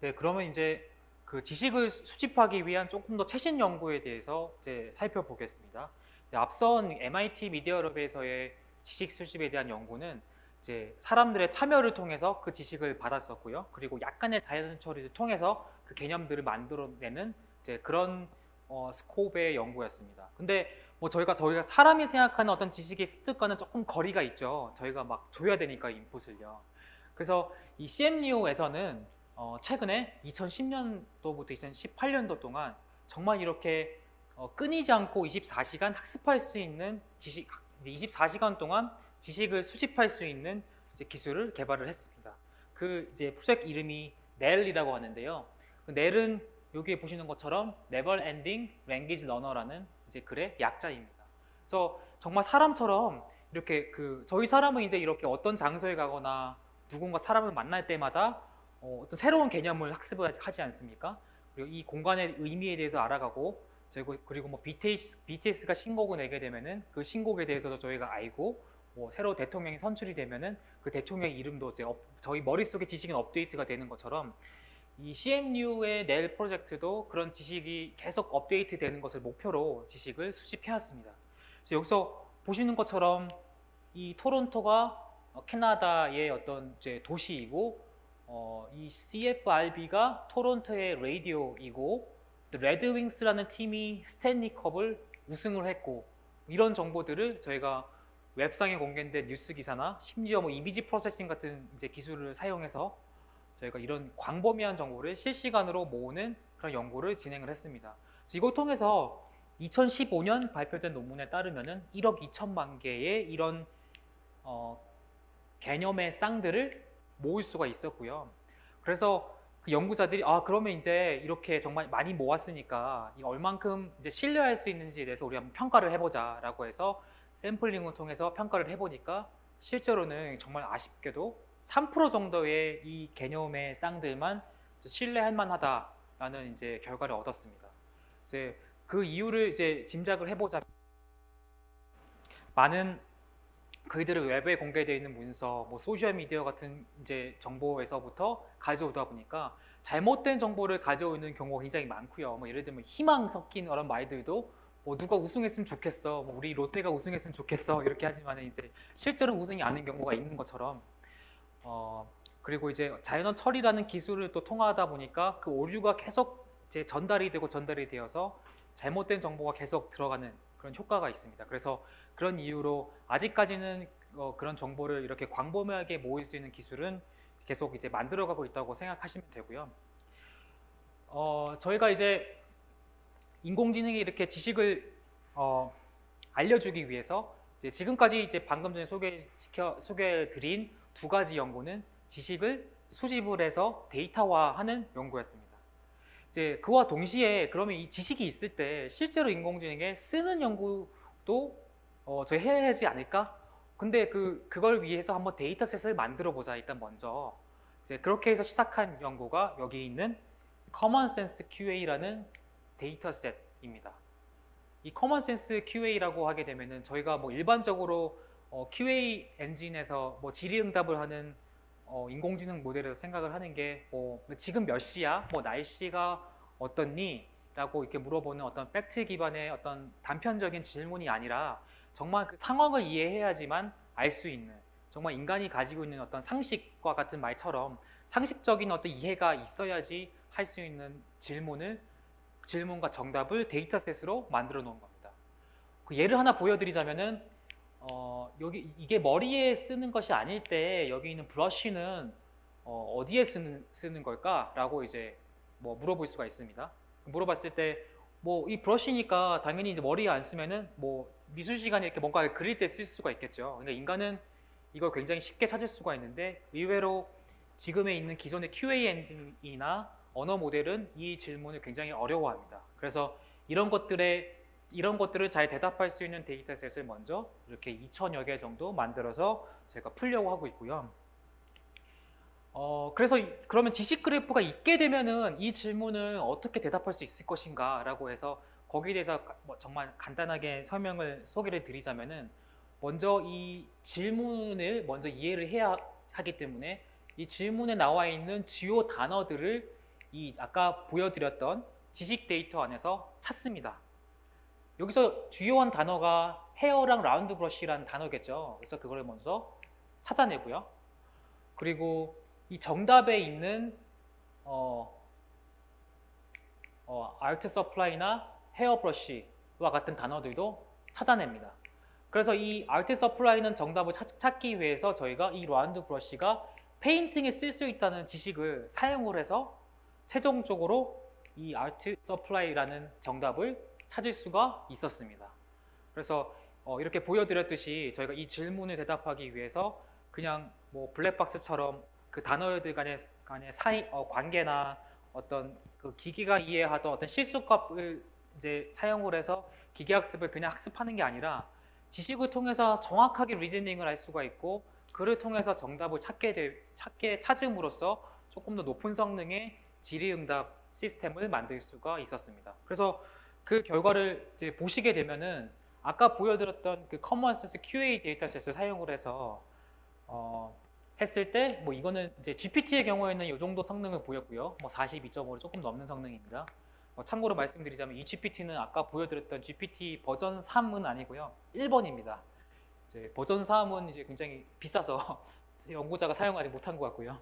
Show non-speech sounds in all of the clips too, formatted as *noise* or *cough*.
네, 그러면 이제 그 지식을 수집하기 위한 조금 더 최신 연구에 대해서 이제 살펴보겠습니다. 네, 앞선 MIT 미디어럽에서의 지식 수집에 대한 연구는 이제 사람들의 참여를 통해서 그 지식을 받았었고요. 그리고 약간의 자연 처리를 통해서 그 개념들을 만들어내는 이제 그런 어, 스코프의 연구였습니다. 근데 뭐 저희가 저희가 사람이 생각하는 어떤 지식의 습득과는 조금 거리가 있죠. 저희가 막 줘야 되니까 인풋을요. 그래서 이 CMU에서는 어, 최근에 2010년도부터 2018년도 동안 정말 이렇게 어, 끊이지 않고 24시간 학습할 수 있는 지식, 이제 24시간 동안 지식을 수집할 수 있는 기술을 개발을 했습니다. 그 이제 프로젝트 이름이 넬이라고 하는데요. 그 넬은 여기에 보시는 것처럼 Never Ending Language Learner라는 이제 글의 약자입니다. 그래서 정말 사람처럼 이렇게 그 저희 사람은 이제 이렇게 어떤 장소에 가거나 누군가 사람을 만날 때마다 어, 어떤 새로운 개념을 학습을 하지 않습니까? 그리고 이 공간의 의미에 대해서 알아가고 그리고 뭐 BTS, BTS가 신곡을 내게 되면은 그 신곡에 대해서도 저희가 알고 뭐 새로 대통령이 선출이 되면은 그 대통령 이름도 이제 업- 저희 머릿속에 지식은 업데이트가 되는 것처럼 이 CMU의 넬 프로젝트도 그런 지식이 계속 업데이트 되는 것을 목표로 지식을 수집해 왔습니다. 그래서 여기서 보시는 것처럼 이 토론토가 어, 캐나다의 어떤 이제 도시이고 어, 이 CFRB가 토론토의 라디오이고 레드윙스라는 팀이 스탠리컵을 우승을 했고 이런 정보들을 저희가 웹상에 공개된 뉴스 기사나 심지어 뭐 이미지 프로세싱 같은 이제 기술을 사용해서 저희가 이런 광범위한 정보를 실시간으로 모으는 그런 연구를 진행을 했습니다. 이걸 통해서 2015년 발표된 논문에 따르면은 1억 2천만 개의 이런 어, 개념의 쌍들을 모을 수가 있었고요. 그래서 그 연구자들이 아 그러면 이제 이렇게 정말 많이 모았으니까 이 얼만큼 이제 신뢰할 수 있는지에 대해서 우리 한번 평가를 해보자라고 해서 샘플링을 통해서 평가를 해보니까 실제로는 정말 아쉽게도 3% 정도의 이 개념의 쌍들만 신뢰할 만하다라는 이제 결과를 얻었습니다. 이제 그 이유를 이제 짐작을 해보자. 많은 그들의 웹에 공개되어 있는 문서, 뭐 소셜 미디어 같은 이제 정보에서부터 가져오다 보니까 잘못된 정보를 가져오는 경우가 굉장히 많고요. 뭐 예를 들면 희망 섞인 그런 말들도 뭐 누가 우승했으면 좋겠어, 뭐 우리 롯데가 우승했으면 좋겠어 이렇게 하지만 이제 실제로 우승이 아닌 경우가 있는 것처럼 어 그리고 이제 자연어 처리라는 기술을 또 통하다 보니까 그 오류가 계속 이제 전달이 되고 전달이 되어서 잘못된 정보가 계속 들어가는 그런 효과가 있습니다. 그래서 그런 이유로 아직까지는 어, 그런 정보를 이렇게 광범위하게 모을 수 있는 기술은 계속 이제 만들어가고 있다고 생각하시면 되고요. 어, 저희가 이제 인공지능이 이렇게 지식을 어, 알려주기 위해서 이제 지금까지 이제 방금 전에 소개시켜 소개드린 두 가지 연구는 지식을 수집을 해서 데이터화하는 연구였습니다. 이제 그와 동시에 그러면 이 지식이 있을 때 실제로 인공지능에 쓰는 연구도 어, 저희 해야 하지 않을까? 근데 그 그걸 위해서 한번 데이터셋을 만들어 보자 일단 먼저 이제 그렇게 해서 시작한 연구가 여기 있는 Common Sense QA라는 데이터셋입니다. 이 Common Sense QA라고 하게 되면은 저희가 뭐 일반적으로 어, QA 엔진에서 뭐 질의응답을 하는 어, 인공지능 모델에서 생각을 하는 게 뭐 지금 몇 시야? 뭐 날씨가 어떻니? 라고 이렇게 물어보는 어떤 팩트 기반의 어떤 단편적인 질문이 아니라 정말 그 상황을 이해해야지만 알 수 있는 정말 인간이 가지고 있는 어떤 상식과 같은 말처럼 상식적인 어떤 이해가 있어야지 할 수 있는 질문을 질문과 정답을 데이터셋으로 만들어 놓은 겁니다. 그 예를 하나 보여드리자면은 어, 여기 이게 머리에 쓰는 것이 아닐 때 여기 있는 브러쉬는 어, 어디에 쓰는 쓰는 걸까라고 이제 뭐 물어볼 수가 있습니다. 물어봤을 때 뭐 이 브러쉬니까 당연히 이제 머리에 안 쓰면은 뭐 미술 시간에 이렇게 뭔가 그릴 때 쓸 수가 있겠죠. 근데 인간은 이걸 굉장히 쉽게 찾을 수가 있는데 의외로 지금에 있는 기존의 QA 엔진이나 언어 모델은 이 질문을 굉장히 어려워합니다. 그래서 이런 것들에 이런 것들을 잘 대답할 수 있는 데이터셋을 먼저 이렇게 2천여 개 정도 만들어서 제가 풀려고 하고 있고요. 어, 그래서 이- 그러면 지식 그래프가 있게 되면은 이 질문을 어떻게 대답할 수 있을 것인가 라고 해서 거기에 대해서 가- 뭐 정말 간단하게 설명을 소개를 드리자면은 먼저 이 질문을 먼저 이해를 해야 하기 때문에 이 질문에 나와 있는 주요 단어들을 이 아까 보여드렸던 지식 데이터 안에서 찾습니다. 여기서 주요한 단어가 헤어랑 라운드 브러쉬라는 단어겠죠. 그래서 그걸 먼저 찾아내고요. 그리고 이 정답에 있는 어, 어, 알트 서플라이나 헤어 브러쉬와 같은 단어들도 찾아냅니다. 그래서 이 알트 서플라이는 정답을 찾, 기 위해서 저희가 이 라운드 브러쉬가 페인팅에 쓸 수 있다는 지식을 사용을 해서 최종적으로 이 알트 서플라이라는 정답을 찾을 수가 있었습니다. 그래서 어, 이렇게 보여드렸듯이 저희가 이 질문을 대답하기 위해서 그냥 뭐 블랙박스처럼 그 단어들 간의, 간의 사이 어, 관계나 어떤 그 기기가 이해하던 어떤 실수값을 이제 사용을 해서 기계학습을 그냥 학습하는 게 아니라 지식을 통해서 정확하게 리즈닝을 할 수가 있고 그를 통해서 정답을 찾게 되, 찾게 찾음으로써 조금 더 높은 성능의 질의응답 시스템을 만들 수가 있었습니다. 그래서 그 결과를 보시게 되면은 아까 보여드렸던 그 커먼센스 QA 데이터셋을 사용을 해서 어, 했을 때 뭐 이거는 이제 GPT의 경우에는 이 정도 성능을 보였고요. 뭐 42.5를 조금 넘는 성능입니다. 어, 참고로 말씀드리자면 이 GPT는 아까 보여드렸던 GPT 버전 3은 아니고요. 1번입니다. 이제 버전 3은 이제 굉장히 비싸서 *laughs* 연구자가 사용하지 못한 것 같고요.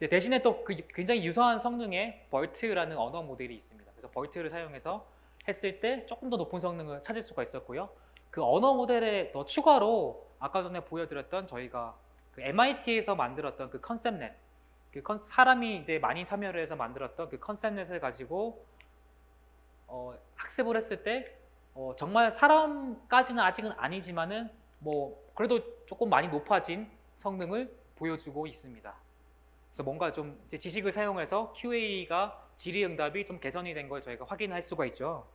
대신에 또 그 굉장히 유사한 성능의 벌트라는 언어 모델이 있습니다. 그래서 벌트를 사용해서 했을 때 조금 더 높은 성능을 찾을 수가 있었고요. 그 언어 모델에 더 추가로 아까 전에 보여드렸던 저희가 그 MIT에서 만들었던 그 컨셉넷, 그 컨, 사람이 이제 많이 참여를 해서 만들었던 그 컨셉넷을 가지고 어, 학습을 했을 때 어, 정말 사람까지는 아직은 아니지만은 뭐 그래도 조금 많이 높아진 성능을 보여주고 있습니다. 그래서 뭔가 좀 지식을 사용해서 QA가 질의응답이 좀 개선이 된 걸 저희가 확인할 수가 있죠.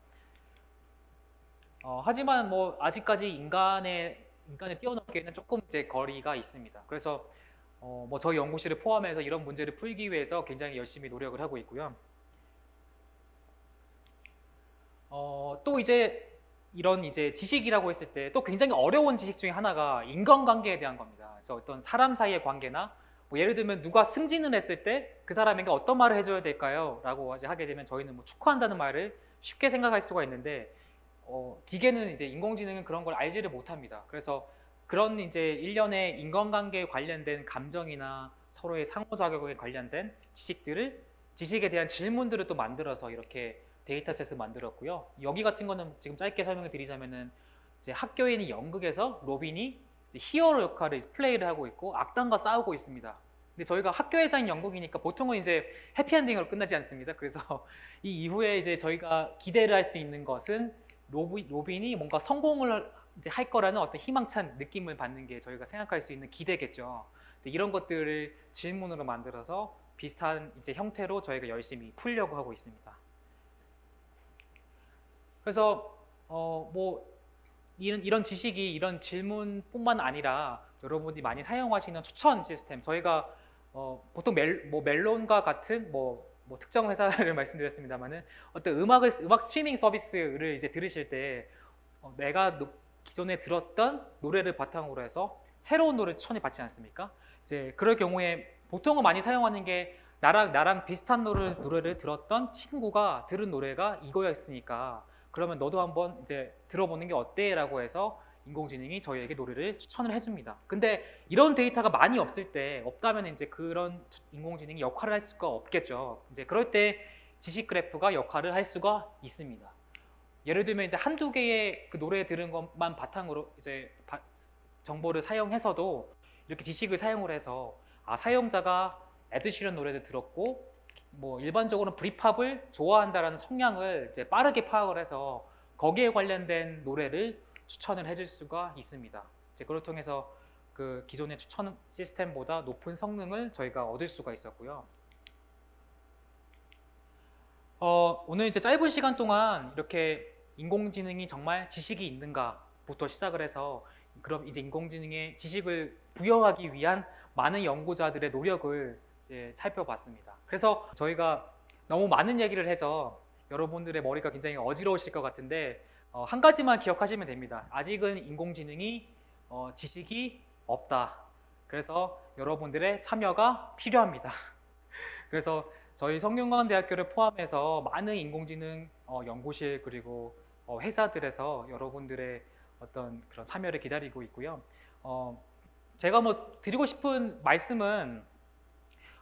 어, 하지만 뭐 아직까지 인간의 인간을 뛰어넘기에는 조금 이제 거리가 있습니다. 그래서 어, 뭐 저희 연구실을 포함해서 이런 문제를 풀기 위해서 굉장히 열심히 노력을 하고 있고요. 어, 또 이제 이런 이제 지식이라고 했을 때 또 굉장히 어려운 지식 중에 하나가 인간관계에 대한 겁니다. 그래서 어떤 사람 사이의 관계나 뭐 예를 들면 누가 승진을 했을 때 그 사람에게 어떤 말을 해줘야 될까요? 라고 하게 되면 저희는 뭐 축하한다는 말을 쉽게 생각할 수가 있는데 어, 기계는 이제 인공지능은 그런 걸 알지를 못합니다. 그래서 그런 이제 일련의 인간관계에 관련된 감정이나 서로의 상호작용에 관련된 지식들을 지식에 대한 질문들을 또 만들어서 이렇게 데이터셋을 만들었고요. 여기 같은 거는 지금 짧게 설명을 드리자면은 이제 있는 연극에서 로빈이 히어로 역할을 플레이를 하고 있고 악당과 싸우고 있습니다. 근데 저희가 학교에서 하는 연극이니까 보통은 이제 해피엔딩으로 끝나지 않습니다. 그래서 *laughs* 이 이후에 이제 저희가 기대를 할 수 있는 것은 로비, 로빈이 뭔가 성공을 할 거라는 어떤 희망찬 느낌을 받는 게 저희가 생각할 수 있는 기대겠죠. 이런 것들을 질문으로 만들어서 비슷한 이제 형태로 저희가 열심히 풀려고 하고 있습니다. 그래서 어 뭐 이런 이런 지식이 이런 질문뿐만 아니라 여러분이 많이 사용하시는 추천 시스템 저희가 어 보통 멜, 뭐 멜론과 같은 뭐, 뭐 특정 회사를 *laughs* 말씀드렸습니다만은 어떤 음악을 음악 스트리밍 서비스를 이제 들으실 때 어 내가 기존에 들었던 노래를 바탕으로 해서 새로운 노래 추천이 받지 않습니까? 이제 그럴 경우에 보통은 많이 사용하는 게 나랑 나랑 비슷한 노래, 노래를 들었던 친구가 들은 노래가 이거였으니까 그러면 너도 한번 이제 들어보는 게 어때?라고 해서 인공지능이 저희에게 노래를 추천을 해줍니다. 근데 이런 데이터가 많이 없을 때 없다면 이제 그런 인공지능이 역할을 할 수가 없겠죠. 이제 그럴 때 지식 그래프가 역할을 할 수가 있습니다. 예를 들면 이제 한두 개의 그 노래 들은 것만 바탕으로 이제 바, 정보를 사용해서도 이렇게 지식을 사용을 해서 아 사용자가 에드시런 노래를 들었고 뭐 일반적으로 브리팝을 좋아한다라는 성향을 이제 빠르게 파악을 해서 거기에 관련된 노래를 추천을 해줄 수가 있습니다. 이제 그걸 통해서 그 기존의 추천 시스템보다 높은 성능을 저희가 얻을 수가 있었고요. 어, 오늘 이제 짧은 시간 동안 이렇게 인공지능이 정말 지식이 있는가부터 시작을 해서 그럼 이제 인공지능의 지식을 부여하기 위한 많은 연구자들의 노력을 살펴봤습니다. 그래서 저희가 너무 많은 얘기를 해서 여러분들의 머리가 굉장히 어지러우실 것 같은데 어, 한 가지만 기억하시면 됩니다. 아직은 인공지능이 어, 지식이 없다. 그래서 여러분들의 참여가 필요합니다. *laughs* 그래서 저희 성균관대학교를 포함해서 많은 인공지능 어, 연구실 그리고 어, 회사들에서 여러분들의 어떤 그런 참여를 기다리고 있고요. 어, 제가 뭐 드리고 싶은 말씀은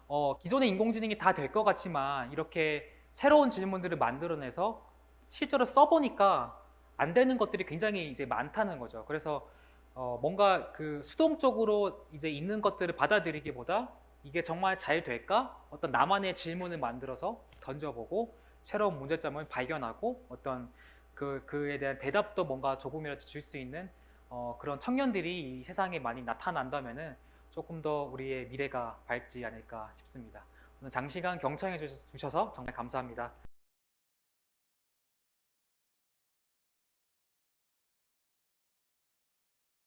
어, 기존의 인공지능이 다 될 것 같지만 이렇게 새로운 질문들을 만들어내서 실제로 써보니까 안 되는 것들이 굉장히 이제 많다는 거죠. 그래서 어, 뭔가 그 수동적으로 이제 있는 것들을 받아들이기보다 이게 정말 잘 될까? 어떤 나만의 질문을 만들어서 던져보고 새로운 문제점을 발견하고 어떤 그 그에 대한 대답도 뭔가 조금이라도 줄 수 있는 어, 그런 청년들이 이 세상에 많이 나타난다면은 조금 더 우리의 미래가 밝지 않을까 싶습니다. 오늘 장시간 경청해 주셔서 정말 감사합니다.